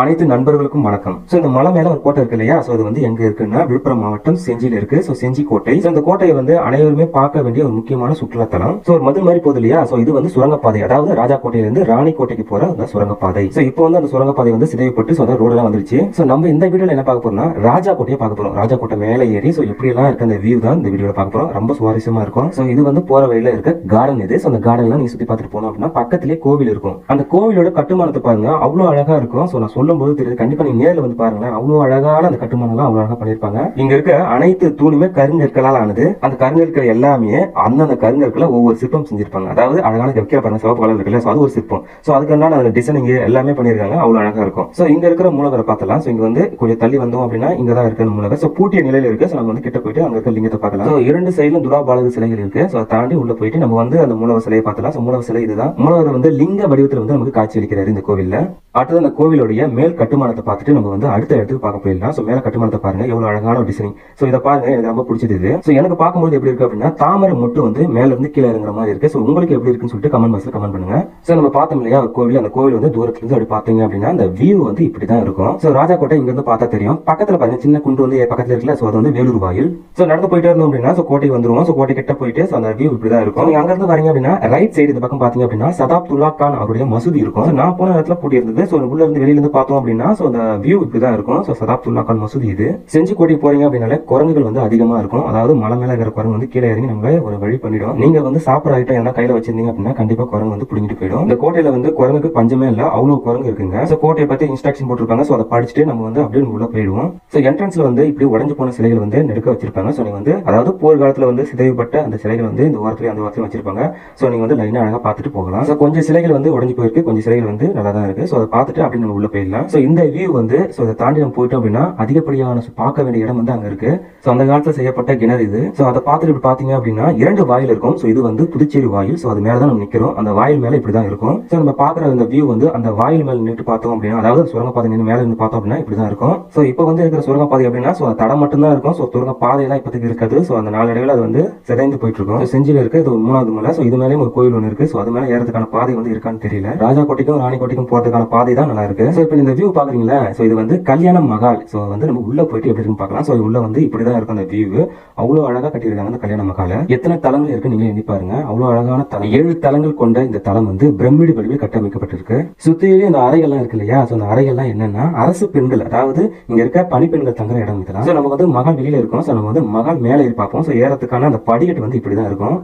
அனைத்து நண்பர்களுக்கும் வணக்கம். சோ இந்த மலை மேல ஒரு கோட்டை இருக்கு இல்லையா? சோ அது வந்து எங்க இருக்குன்னா விழுப்புரம் மாவட்டம் செஞ்சியில இருக்கு. சோ செஞ்சி கோட்டை. சோ இந்த கோட்டையை வந்து அனைவருமே பார்க்க வேண்டிய ஒரு முக்கியமான சுற்றுலாத்தலம். சோ ஒரு மது மாதிரி போகுது இல்லையா? சோ இது வந்து சுரங்கப்பாதை. அதாவது ராஜா கோட்டையில இருந்து ராணி கோட்டைக்கு போற அந்த சுரங்கப்பாதை. சோ இப்போ வந்து அந்த சுரங்கப்பாதை வந்து சிதைவுப்பட்டு சோ ரோடு எல்லாம் வந்துருச்சு. சோ நம்ம இந்த வீடியோல என்ன பார்க்க போறோம்னா ராஜா கோட்டையை பார்க்க போறோம். ராஜா கோட்டை மேலே ஏறி சோ எப்படி எல்லாம் இருக்கு அந்த வியூ தான் இந்த வீடியோல பார்க்க போறோம். ரொம்ப சுவாரஸ்யமா இருக்கும். சோ இது வந்து போற வழியில இருக்க கார்டன் இது. சோ அந்த கார்டன்லாம் நீங்க சுத்தி பார்த்துட்டு போனோம் அப்படின்னா பக்கத்திலே கோவில் இருக்கும். அந்த கோவிலோட கட்டுமானத்தை பாருங்க. அவ்வளவு அழகா இருக்கும். சோ நான் சொல்லும் போது தெரியுது. கண்டிப்பா நீங்க நேரில் வந்து பாருங்களேன். அவ்வளவு அழகான அந்த கட்டுமானம் அவ்வளோ அவ்வளவு அழகா பண்ணிருப்பாங்க இங்க இருக்க அனைத்து தூணுமே கருங்கற்களால் ஆனது. அந்த கருங்கற்கள் எல்லாமே அந்தந்த கருங்கற்களை ஒவ்வொரு சிற்பம் செஞ்சிருப்பாங்க. அதாவது அழகான வைக்கிற பாருங்க சிவப்பு கலர் இருக்குல்ல ஸோ அது ஒரு சிற்பம். ஸோ அதுக்கான அந்த டிசைனிங் எல்லாமே பண்ணியிருக்காங்க. அவ்வளவு அழகா இருக்கும். ஸோ இங்க இருக்கிற மூலவரை பார்த்தலாம் ஸோ இங்க வந்து கொஞ்சம் தள்ளி வந்தோம் அப்படின்னா இங்க தான் இருக்கிற மூலவர் ஸோ பூட்டிய நிலையில இருக்கு. ஸோ நம்ம வந்து கிட்ட போயிட்டு அங்க இருக்க லிங்கத்தை பார்க்கலாம். ஸோ இரண்டு சைடிலும் துலாபாலக சிலைகள் இருக்கு. ஸோ அதை தாண்டி உள்ள போயிட்டு நம்ம வந்து அந்த மூலவர் சிலையை பார்த்தலாம் ஸோ மூலவர் சிலை இதுதான். மூலவர் வந்து லிங்க வடிவத்தில் வந்து நமக்கு காட்சி அளிக்கிறாரு இந்த கோவில்ல. அடுத்தது அந்த கோவிலுடைய மேல் கட்டுமானத்தை பார்த்துட்டு நம்ம வந்து அடுத்த இடத்துக்கு பார்க்க போயிடலாம். ஸோ மேல கட்டுமானத்தை பாருங்க. எவ்வளவு அழகான ஒரு டிசைனிங் ஸோ இதை பாருங்க. எனக்கு ரொம்ப பிடிச்சது இது. ஸோ எனக்கு பார்க்கும்போது எப்படி இருக்கு அப்படின்னா தாமரை மொட்டு வந்து மேல இருந்து கீழே இறங்குற மாதிரி இருக்கு. ஸோ உங்களுக்கு எப்படி இருக்குன்னு சொல்லிட்டு கமெண்ட் பாக்ஸ்ல கமெண்ட் பண்ணுங்க. ஸோ நம்ம பார்த்தோம் இல்லையா ஒரு கோவில். அந்த கோவில் வந்து தூரத்துல இருந்து அப்படி பார்த்தீங்க அப்படின்னா அந்த வியூ வந்து இப்படி தான் இருக்கும். ஸோ ராஜா கோட்டை இங்க இருந்து பார்த்தா தெரியும். பக்கத்துல பாருங்க சின்ன குண்டு வந்து பக்கத்துல இருக்குல்ல. ஸோ அது வந்து வேலூர் வாயில். ஸோ நடந்து போயிட்டே இருந்தோம் அப்படின்னா ஸோ கோட்டை வந்துருவோம். ஸோ கோட்டை கிட்ட போயிட்டு ஸோ அந்த வியூ இப்படி தான் இருக்கும். நீங்க அங்க இருந்து வரீங்க அப்படின்னா ரைட் சைடு இந்த பக்கம் பாத்தீங்க அப்படின்னா சதாப்துல்லா கான் அவருடைய மசூதி இருக்கும். நான் போன இடத்துல பூட்டி இருந்தது ஸோ உள்ள இருந்து வெளியில இருந்து பார்த்தோம் அப்படின்னா ஸோ அந்த வியூ இப்படிதான் இருக்கும். ஸோ சதாப்துல்லா கான் மசூதி இது. செஞ்சு கோடி போறீங்க அப்படின்னாலே குரங்குகள் வந்து அதிகமா இருக்கும். அதாவது மலை மேல இருக்கிற குரங்கு வந்து கீழே இறங்கி நம்மள ஒரு வழி பண்ணிடும். நீங்க வந்து சாப்பிட்ற ஐட்டம் எல்லாம் கையில வச்சிருந்தீங்க அப்படின்னா கண்டிப்பா குரங்கு வந்து பிடிங்கிட்டு போயிடும். இந்த கோட்டையில வந்து குரங்குக்கு பஞ்சமே இல்ல அவ்வளவு குரங்கு இருக்குங்க. ஸோ கோட்டையை பத்தி இன்ஸ்ட்ரக்ஷன் போட்டிருப்பாங்க. ஸோ அதை படிச்சுட்டு நம்ம வந்து அப்படியே உள்ள போயிடுவோம். ஸோ என்ட்ரன்ஸ்ல வந்து இப்படி உடஞ்சு போன சிலைகள் வந்து நெடுக்க வச்சிருப்பாங்க. ஸோ நீங்க வந்து அதாவது போர்க்காலத்துல வந்து சிதைவுபட்ட அந்த சிலைகள் வந்து இந்த ஓரத்துலயும் அந்த ஓரத்துலயும் வச்சிருப்பாங்க. ஸோ நீங்க வந்து லைனா அழகா பார்த்துட்டு போகலாம். ஸோ கொஞ்சம் சிலைகள் வந்து உடஞ்சு போயிருக்கு. கொஞ்சம் சிலைகள் வந்து நல்லா தான் இருக்கு. ஸோ அதை பார்த்துட்டு அப்படி நம்ம உள்ள போயிடலாம். ஸோ இந்த வியூ வந்து ஸோ அதை தாண்டி நம்ம போயிட்டோம் அப்படின்னா அதிகப்படியான பார்க்க வேண்டிய இடம் வந்து அங்கே இருக்கு. ஸோ அந்த காலத்தில் செய்யப்பட்ட கிணறு இது. ஸோ அதை பார்த்துட்டு இப்படி பார்த்தீங்க அப்படின்னா இரண்டு வாயில் இருக்கும். ஸோ இது வந்து புதுச்சேரி வாயில். ஸோ அது மேலே தான் நம்ம நிற்கிறோம் அந்த வாயில் மேலே இப்படி தான் இருக்கும். ஸோ நம்ம பார்க்குற அந்த வியூ வந்து அந்த வாயில் மேலே நின்று பார்த்தோம் அப்படின்னா அதாவது சுரங்கப்பாதை நின்று மேலே இருந்து பார்த்தோம் அப்படின்னா இப்படி தான் இருக்கும். ஸோ இப்போ வந்து இருக்கிற சுரங்கப்பாதை அப்படின்னா ஸோ தடம் மட்டும்தான் இருக்கும். ஸோ சுரங்க பாதையெல்லாம் இப்போதைக்கு இருக்காது. ஸோ அந்த நாளடைவில் அது வந்து சிதைந்து போயிட்டு இருக்கும் So, செஞ்சில இருக்கு. இது மூணாவது மலை. ஸோ இது மேலேயும் ஒரு கோயில் ஒன்று இருக்கு. ஸோ அது மேலே ஏறதுக்கான பாதை வந்து இருக்கான்னு தெரியல. ராஜா கோட்டைக்கும் ராணி கோட்டைக்கும் போறதுக்கான பாதை தான் நல்லா இருக்கு. ஸோ இப்போ இந்த வியூ பார்க்குறீங்களா ஸோ இது வந்து கல்யாண மகால். ஸோ வந்து நம்ம உள்ளே போயிட்டு எப்படி இருக்குன்னு பார்க்கலாம். ஸோ உள்ளே வந்து இப்படி தான் இருக்கும் அந்த வியூ அவ்வளோ அழகாக கட்டியிருக்காங்க அந்த கல்யாண மகாலை. எத்தனை தலங்கள் இருக்கு நீங்களே எண்ணி பாருங்க. அவ்வளோ அழகான தலம் ஏழு தலங்கள் கொண்ட இந்த தலம் வந்து பிரமிடு வடிவில் கட்டமைக்கப்பட்டிருக்கு. சுற்றிலேயே இந்த அறைகள்லாம் இருக்கு இல்லையா? ஸோ அந்த அறைகள்லாம் என்னன்னா அரசு பெண்கள் அதாவது இங்கே இருக்க பணிப்பெண்கள் தங்குற இடம் இதெல்லாம் ஸோ நம்ம வந்து மகால் வெளியில் இருக்கோம். ஸோ நம்ம வந்து மகால் மேலே ஏறி பார்ப்போம். ஸோ ஏறத்துக்கான அந்த படிக்கட்டு வந்து இப்படி தான் இருக்கும்.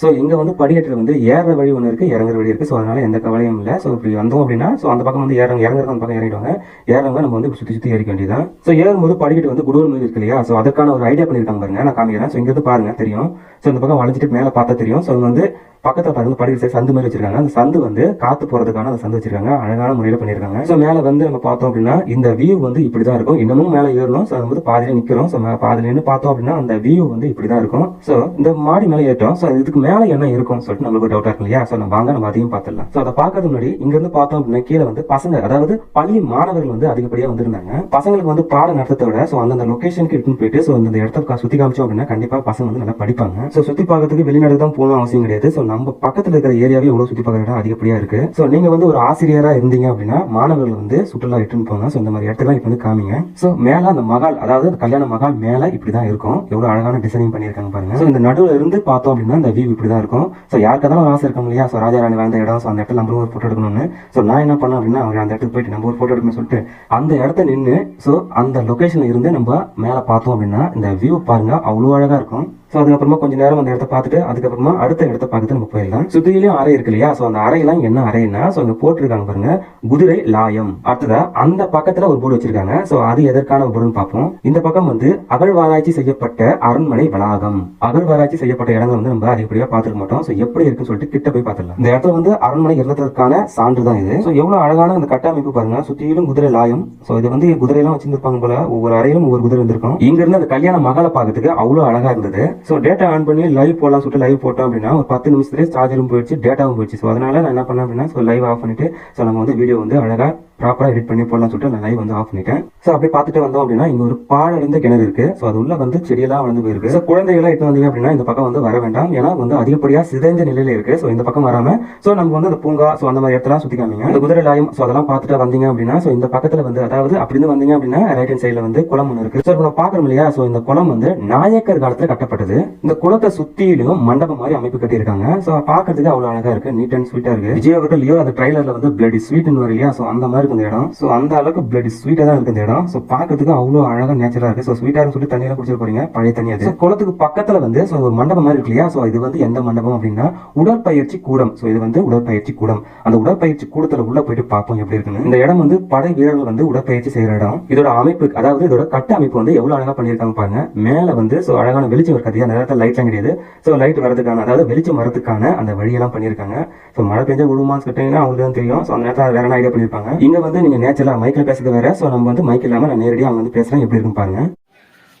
ஸோ இங்கே வந்து படிக்கட்டில் வந்து ஏறுற வழி ஒன்று இருக்குது இறங்குற வழி இருக்குது ஸோ அதனால் எந்த கவலையும் இல்லை. ஸோ இப்படி வந்தோம் அப்படின்னா ஸோ அந்த பக்கம் வந்து இறங்க இறங்குறது அந்த பக்கம் இறங்கிடுவாங்க. ஏறவங்க நம்ம வந்து சுற்றி சுற்றி ஏறிக்க வேண்டியதான் ஸோ ஏறும்போது படிக்கட்டு வந்து குடோன் மீது இருக்கு இல்லையா? ஸோ அதுக்கான ஒரு ஐடியா பண்ணியிருக்காங்க பாருங்க. நான் காமிக்கிறேன். ஸோ இங்கேருந்து பாருங்கள் பாருங்க. தெரியும். ஸோ இந்த பக்கம் வளைஞ்சிட்டு மேலே பார்த்தா தெரியும். ஸோ வந்து பக்கத்தில் பாருங்க படிக்கிற side சந்து மாதிரி வச்சிருக்காங்க. அந்த சந்து வந்து காத்து போறதுக்கான அந்த சந்து வச்சிருக்காங்க. அழகான முறையில் பண்ணியிருக்காங்க ஸோ மேலே வந்து நம்ம பார்த்தோம் அப்படின்னா இந்த வியூ வந்து இப்படி தான் இருக்கும். இன்னமும் மேலே ஏறணும். ஸோ வந்து பாதியில நிற்கிறோம் ஸோ பாதிலேன்னு பார்த்தோம் அப்படின்னா அந்த வியூ வந்து இப்படி தான் இருக்கும். ஸோ இந்த மாடி மேலே ஏற்றோம் ஸோ இதுக்கு மேலே என்ன இருக்கும் சொல்லிட்டு நம்மளுக்கு டவுட்டாக இருக்கும் இல்லையா? ஸோ நம்ம வாங்க நம்ம அதையும் பார்த்துடலாம். ஸோ அதை பார்க்கறது முன்னாடி இங்கேருந்து பார்த்தோம் அப்படின்னா கீழே வந்து பசங்க அதாவது பள்ளி மாணவர்கள் வந்து அதிகப்படியாக வந்திருந்தாங்க. பசங்களுக்கு வந்து பாடம் நடத்தத்தை விட ஸோ அந்தந்த லொகேஷனுக்கு எடுத்துன்னு போயிட்டு ஸோ அந்த இடத்த சுற்றி காமிச்சோம் அப்படின்னா கண்டிப்பாக பசங்க வந்து நல்லா படிப்பாங்க. ஸோ சுற்றி பார்க்கறதுக்கு வெளிநாடு தான் போகணும் அவசியம் கிடையாது. ஸோ நம்ம பக்கத்துல இருக்கிற ஏரியாவே எவ்வளவு சுத்தி பார்க்குற இடம் அதிகப்படியா இருக்கு. ஸோ நீங்க வந்து ஒரு ஆசிரியரா இருந்தீங்க அப்படின்னா மாணவர்கள் வந்து சுற்றுலா இட்டுன்னு போங்க. ஸோ இந்த மாதிரி இடத்துல இப்போ வந்து காமிங்க. ஸோ மேல அந்த மகால் அதாவது அந்த கல்யாண மகால் மேல இப்படிதான் இருக்கும். எவ்வளவு அழகான டிசைனிங் பண்ணியிருக்காங்க பாருங்க. ஸோ இந்த நடுவுல இருந்து பார்த்தோம் அப்படின்னா இந்த வியூ இப்படிதான் இருக்கும். ஸோ யாருக்கதான் ஒரு ஆசை இருக்கும் இல்லையா ஸோ ராஜா ராணி வாழ்ந்த இடம். ஸோ அந்த இடத்துல நம்ம ஒரு ஃபோட்டோ எடுக்கணும்னு. ஸோ நான் என்ன பண்ணேன் அப்படின்னா அவங்க அந்த இடத்துக்கு போயிட்டு நம்ம ஒரு ஃபோட்டோ எடுக்கணும்னு சொல்லிட்டு அந்த இடத்த நின்று ஸோ அந்த லொகேஷன்ல இருந்து நம்ம மேலே பார்த்தோம் அப்படின்னா இந்த வியூ பாருங்க. அவ்வளோ அழகா இருக்கும். ஸோ அதுக்கப்புறமா கொஞ்ச நேரம் அந்த இடத்த பார்த்துட்டு அதுக்கப்புறமா அடுத்த இடத்த பார்த்துட்டு நம்ம போயிடலாம். சுத்தியிலையும் அறை இருக்கு இல்லையா? ஸோ அந்த அறையெல்லாம் என்ன அறைன்னா ஸோ அங்கே போட்டிருக்காங்க பாருங்க குதிரை லாயம். அடுத்ததா அந்த பக்கத்தில் ஒரு போர்டு வச்சிருக்காங்க. ஸோ அது எதற்கான போர்டுன்னு பார்ப்போம். இந்த பக்கம் வந்து அகழ்வாராய்ச்சி செய்யப்பட்ட அரண்மனை வளாகம். அகழ்வாராய்ச்சி செய்யப்பட்ட இடங்கள் வந்து நம்ம அதிகப்படியாக பார்த்துக்க மாட்டோம். ஸோ எப்படி இருக்குன்னு சொல்லிட்டு கிட்ட போய் பார்த்துடலாம். இந்த இடத்துல வந்து அரண்மனை இருந்ததற்கான சான்று தான் இது. ஸோ எவ்வளோ அழகான அந்த கட்டமைப்பு பாருங்க. சுத்தியிலும் குதிரை லாயம். ஸோ இது வந்து குதிரையெல்லாம் வச்சிருந்திருப்பாங்க போல. ஒவ்வொரு அறையிலும் ஒவ்வொரு குதிரை இருந்திருக்கும் இங்க இருந்து அந்த கல்யாண மகளை பார்க்கறதுக்கு அவ்வளோ அழகா இருந்தது. ஸோ டேட்டா ஆன் பண்ணி லைவ் போடலாம் சொல்லிட்டு லைவ் போட்டோம் அப்படின்னா ஒரு பத்து நிமிஷத்துலேயே சார்ஜரும் போயிடுச்சு டேட்டாவும் போயிடுச்சு. ஸோ அதனால நான் என்ன பண்ணேன் அப்படின்னா ஸோ லைவ் ஆஃப் பண்ணிட்டு ஸோ நம்ம வந்து வீடியோ வந்து அழகாக ப்ராப்பராக எடிட் பண்ணி போடலாம்னு சொல்லிட்டு நான் லைவ் வந்து ஆஃப் பண்ணிட்டேன். ஸோ அப்படியே பார்த்துட்டு வந்தோம் அப்படின்னா இங்கே ஒரு பாழடைந்த கிணறு இருக்கு. ஸோ அது உள்ள வந்து செடியெல்லாம் வளர்ந்து போயிருக்கு. ஸோ குழந்தைகள்லாம் எடுத்து வந்தீங்க அப்படின்னா இந்த பக்கம் வந்து வர வேண்டாம். ஏன்னா வந்து அதிகப்படியாக சிதைந்த நிலையில இருக்கு. ஸோ இந்த பக்கம் வராமல் ஸோ நம்ம வந்து அந்த பூங்கா ஸோ அந்த மாதிரி இடத்தெல்லாம் சுற்றி காமிங்க. இந்த குதிரை லாயம் ஸோ அதெல்லாம் பார்த்துட்டு வந்தீங்க அப்படின்னா ஸோ இந்த பக்கத்தில் வந்து அதாவது அப்படி வந்தீங்க அப்படின்னா ரைட் ஹேண்ட் சைடில் வந்து குளம் ஒன்று இருக்கு. ஸோ நம்ம பார்க்குறோம் இல்லையா? ஸோ இந்த குளம் வந்து நாயக்கர் காலத்தில் கட்டப்பட்டது. இந்த குளத்தை சுற்றிலும் மண்டபம் மாதிரி அமைப்பு கட்டியிருக்காங்க. ஸோ பார்க்கறதுக்கு அவ்வளோ அழகாக இருக்கு. நீட் அண்ட் ஸ்வீட்டாக இருக்கு. விஜய் அவர்கள் லியோ அந்த ட்ரைலரில் வந்து பிளடி ஸ்வீட்னு வரும் இல்லையா? ஸோ அந்த மாதிரி இருக்கு இந்த இடம். ஸோ அந்த அளவுக்கு பிளட் ஸ்வீட்டாக தான் இருக்கு இந்த இடம். ஸோ பார்க்கறதுக்கு அவ்வளோ அழகாக நேச்சராக இருக்கு. ஸோ ஸ்வீட்டாக சொல்லி தண்ணியெல்லாம் குடிச்சிட்டு போறீங்க. பழைய தண்ணி அது. குளத்துக்கு பக்கத்தில் வந்து ஸோ ஒரு மண்டபம் மாதிரி இருக்கு இல்லையா? ஸோ இது வந்து எந்த மண்டபம் அப்படின்னா உடற்பயிற்சி கூடம். ஸோ இது வந்து உடற்பயிற்சி கூடம். அந்த உடற்பயிற்சி கூடத்தில் உள்ள போயிட்டு பார்ப்போம் எப்படி இருக்குன்னு. இந்த இடம் வந்து படை வீரர்கள் வந்து உடற்பயிற்சி செய்கிற இடம். இதோட அமைப்பு அதாவது இதோட கட்ட அமைப்பு வந்து எவ்வளோ அழகாக பண்ணியிருக்காங்க பாருங்க. மேலே வந்து ஸோ அழகான வெளிச்சம் இருக்காது அந்த நேரத்தில் லைட்லாம் கிடையாது. ஸோ லைட் வரதுக்கான அதாவது வெளிச்சம் வரதுக்கான அந்த வழியெல்லாம் பண்ணியிருக்காங்க. ஸோ மழை பெஞ்சா விழுமான்னு கேட்டீங்கன்னா அவங்களுக்கு தான் தெரியும். ஸோ அந்த நேரத்தில் வேற ஐடியா பண்ணியிருப்பாங்க? இங்க வந்து நீங்கள் நேச்சுரலாக மைக்கில் பேசுறது வேற. ஸோ நம்ம வந்து மைக் இல்லாம நான் நேரடியாக அவங்க வந்து பேசுறேன். எப்படி இருக்கும் பாருங்க.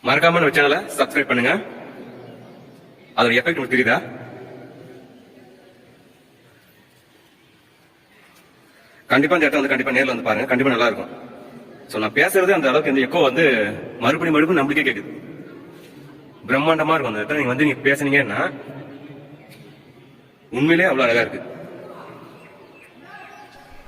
மறக்காம நம்ம சேனலை சப்ஸ்கிரைப் பண்ணுங்க. அதோட எஃபெக்ட் உங்களுக்கு தெரியுதா? கண்டிப்பா இந்த இடத்த வந்து கண்டிப்பா நேரில் வந்து பாருங்க. கண்டிப்பா நல்லா இருக்கும். சோ நான் பேசுறது அந்த அளவுக்கு இந்த எக்கோ வந்து மறுபடியும் மறுபடியும் நம்மளுக்கே கேட்குது பிரம்மாண்டமா இருக்கும் அந்த இடத்துல. நீங்க வந்து நீங்க பேசுனீங்கன்னா உண்மையிலேயே அவ்வளவு அழகா இருக்கு.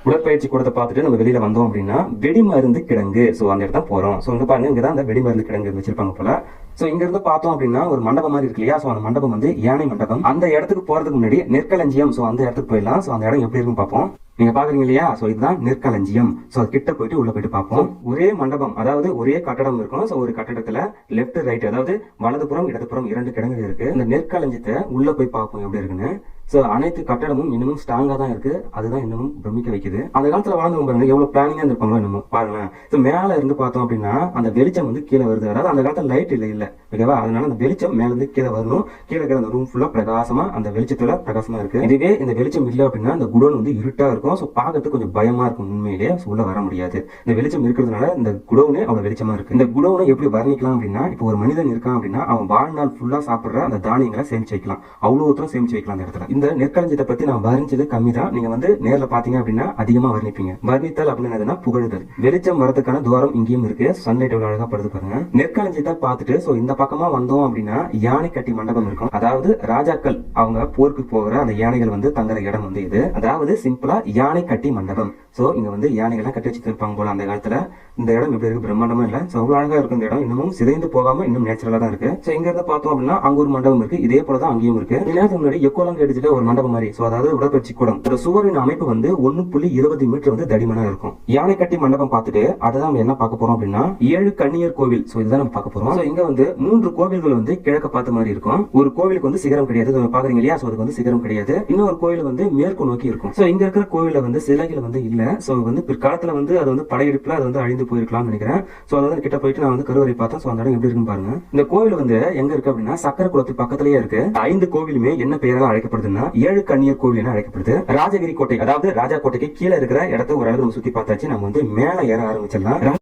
உடற்பயிற்சி கூடத்தை பார்த்துட்டு நம்ம வெளியில வந்தோம் அப்படின்னா வெடிமருந்து கிடங்கு. ஸோ அந்த இடத்த போறோம். ஸோ இங்க பாருங்க இங்கே தான் அந்த வெடிமருந்து கிடங்கு வச்சிருப்பாங்க போல. ஸோ இங்க இருந்து பார்த்தோம் அப்படின்னா ஒரு மண்டபம் மாதிரி இருக்கு இல்லையா? ஸோ அந்த மண்டபம் வந்து யானை மண்டபம். அந்த இடத்துக்கு போறதுக்கு முன்னாடி நெற்களஞ்சியம். ஸோ அந்த இடத்துக்கு போயிடலாம். ஸோ அந்த இடம் எப்படி இருக்கும் பார்ப்போம். நீங்க பாக்குறீங்க இல்லையா? ஸோ இதுதான் நெற்களஞ்சியம். ஸோ அது கிட்ட போயிட்டு உள்ள போயிட்டு பார்ப்போம். ஒரே மண்டபம் அதாவது ஒரே கட்டடம் இருக்கும். ஸோ ஒரு கட்டடத்துல லெஃப்ட் ரைட் அதாவது வலதுபுறம் இடதுபுறம் இரண்டு கிடங்கு இருக்கு. இந்த நெற்களஞ்சியத்தை உள்ள போய் பார்ப்போம் எப்படி இருக்குன்னு. ஸோ அனைத்து கட்டடமும் இன்னமும் ஸ்ட்ராங்காக தான் இருக்குது அதுதான் இன்னமும் பிரமிக்க வைக்குது. அந்த காலத்தில் வாழ்ந்தவங்க பாருங்க எவ்வளோ பிளானிங்காக இருந்திருப்பாங்களோ இன்னமும் பாருங்களேன் ஸோ மேலே இருந்து பார்த்தோம் அப்படின்னா அந்த வெளிச்சம் வந்து கீழே வருது. அதாவது அந்த காலத்தில் லைட் இல்லை இல்லை. ஓகேவா அதனால அந்த வெளிச்சம் மேலேருந்து கீழே வரணும். கீழே இருக்கிற அந்த ரூம் ஃபுல்லாக பிரகாசமாக அந்த வெளிச்சத்தில் பிரகாசமாக இருக்குது இதுவே இந்த வெளிச்சம் இல்லை அப்படின்னா அந்த குடோன் வந்து இருட்டாக இருக்கும். ஸோ பார்க்கறதுக்கு கொஞ்சம் பயமாக இருக்கும் உண்மையிலேயே. ஸோ உள்ள வர முடியாது. இந்த வெளிச்சம் இருக்கிறதுனால இந்த குடோனே அவ்வளோ வெளிச்சமாக இருக்குது இந்த குடோனை எப்படி வர்ணிக்கலாம் அப்படின்னா இப்போ ஒரு மனிதன் இருக்கான் அப்படின்னா அவன் வாழ்நாள் ஃபுல்லா சாப்பிட்ற அந்த தானியங்களை சேமிச்சு வைக்கலாம். அவ்வளோ தூரம் சேமிச்சு வைக்கலாம் அந்த இடத்துல. இந்த நெற்களஞ்சியத்தை பத்தி நான் வர்ணிச்சது கம்மி தான் நீங்க வந்து நேர்ல பாத்தீங்க அப்படின்னா அதிகமா வர்ணிப்பீங்க. வர்ணித்தல் அப்படின்னு என்னதுன்னா புகழுதல். வெளிச்சம் வரதுக்கான தூரம் இங்கேயும் இருக்கு. சன்லைட் எவ்வளவு அழகா படுது பாருங்க. நெற்களஞ்சியத்தை பார்த்துட்டு சோ இந்த பக்கமா வந்தோம் அப்படின்னா யானை கட்டி மண்டபம் இருக்கும். அதாவது ராஜாக்கள் அவங்க போருக்கு போகிற அந்த யானைகள் வந்து தங்குற இடம் வந்து இது. அதாவது சிம்பிளா யானை கட்டி மண்டபம். ஸோ இங்கே வந்து யானைகள்லாம் கட்டி வச்சுருப்பாங்க இருப்பாங்க போல அந்த காலத்தில். இந்த இடம் இப்படி இருக்கு பிரம்மாண்டமாக இல்லை. ஸோ அவ்வளோ அழகாக இருக்கும் இந்த இடம். இன்னமும் சிதைந்து போகாமல் இன்னும் நேச்சுரலாக தான் இருக்குது ஸோ இங்கேருந்து பார்த்தோம் அப்படின்னா அங்கே ஒரு மண்டபம் இருக்குது இதே போலதான் அங்கேயும் இருக்குது நேரத்துக்கு முன்னாடி எக்கோலாம் கேட்டுச்சுட்டு ஒரு மண்டபம் மாதிரி. ஸோ அதாவது உடற்பயிற்சி கூடம். ஒரு சுவரின் அமைப்பு வந்து ஒன்று புள்ளி இருபது மீட்டர் வந்து தடிமனாக இருக்கும். யானை கட்டி மண்டபம் பார்த்துட்டு அடுத்த நம்ம என்ன பார்க்க போகிறோம் அப்படின்னா ஏழு கன்னியர் கோவில். ஸோ இதுதான் நம்ம பார்க்க போகிறோம் ஸோ இங்கே வந்து மூன்று கோவில்கள் வந்து கிழக்க பார்த்த மாதிரி இருக்கும். ஒரு கோவிலுக்கு வந்து சிகரம் கிடையாது. பார்க்குறீங்க இல்லையா? ஸோ அதுக்கு வந்து சிகரம் கிடையாது. இன்னொரு கோவில் வந்து மேற்கு நோக்கி இருக்கும். ஸோ இங்கே இருக்கிற கோவிலில் வந்து சிலைகள் வந்து இல்லை. சோ வந்து பிற்காலத்தில் வந்து அது வந்து படையெடுப்பில் அது வந்து அழிந்து போயிருக்கலாம்னு நினைக்கிறேன். ஸோ அது வந்து கிட்ட போயிட்டு நான் வந்து கருவறை பார்த்தேன். ஸோ அந்த இடம் எப்படி இருக்குன்னு பாருங்க. இந்த கோவில் வந்து எங்க இருக்கு அப்படின்னா சக்கர குளத்து பக்கத்திலேயே இருக்கு. ஐந்து கோவிலுமே என்ன பெயரால் அழைக்கப்படுதுன்னா ஏழு கண்ணியர் கோவில் என அழைக்கப்படுது. ராஜகிரி கோட்டை அதாவது ராஜா கோட்டைக்கு கீழே இருக்கிற இடத்த ஒரு அளவு நம்ம சுத்தி பார்த்தாச்சு. நம்ம வந்து மேலே ஏற ஆரம்பிச்சிடலாம்.